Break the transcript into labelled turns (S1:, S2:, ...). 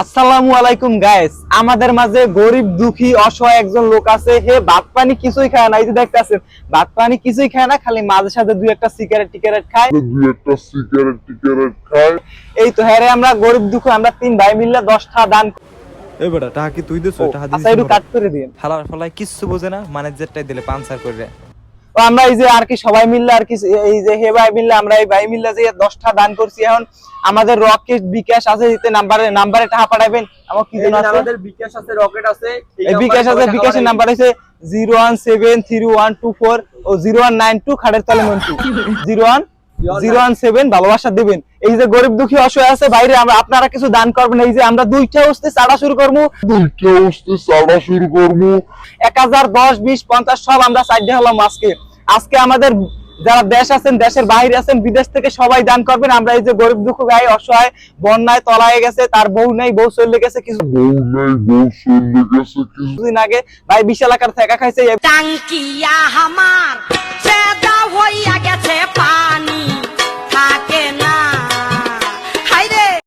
S1: আসসালামু আলাইকুম গাইস আমাদের মাঝে গরিব দুঃখী অসহায় একজন লোক আছে। হে ভাত পানি কিছুই খায় না। এই যে দেখতেছেন ভাত পানি কিছুই খায় না খালি মাঝে সাথে দুই একটা সিগারেট টিকারেট খায়।
S2: দু একটা সিগারেট টিকারেট খায়।
S1: এই তো হ্যাঁ আমরা গরিব দুঃখ আমরা তিন ভাই মিললে দশটা দান
S3: এই বেটা টাকা কি তুই দিছ টাকা
S1: আচ্ছা একটু কাট করে দিন।
S3: ফালাই কিচ্ছু বোঝে না ম্যানেজারটাই দিলে পাঞ্চার করে।
S1: তো আমরা এই যে আর কি সবাই মিললে আর কি এই যে হে ভাই মিললে আমরা এই ভাই মিললে যে দশটা দান করছি। এখন আমাদের রকেট বিকাশ আছে এতে নাম্বারে নাম্বারে টাকা পাঠাবেন। আমার কি যেন আছে?
S4: আমাদের বিকাশ আছে রকেট আছে
S1: এই বিকাশ আছে বিকাশের নাম্বার আছে zero one seven three one two four ও জিরো ওয়ান নাইন টু খাটের তলে Montu. Zero one zero one seven ভালোবাসা দেবেন। এই যে গরিব দুঃখী অসহায় আছে বাইরে আমরা আপনারা কিছু দান করবেন। এই যে আমরা দুইটা হস্তে চাড়া শুরু করব।
S2: দুইটা উঠতে চালা শুরু করব।
S1: এক হাজার দশ বিশ পঞ্চাশ সব আমরা সাইডে হলাম আজকে। আজকে আমাদের যারা দেশ আছেন দেশের বাইরে আছেন বিদেশ থেকে সবাই দান করবেন। আমরা এই যে গরিব দুঃখ গায়ে অসহায় বন্যায় তলায় গেছে তার বউ নেই বউ চলে গেছে কিছু
S2: বউ নাই বউ চলে গেছে কিছু
S1: কিছুদিন আগে ভাই বিশাল আকার থেকা খাইছে।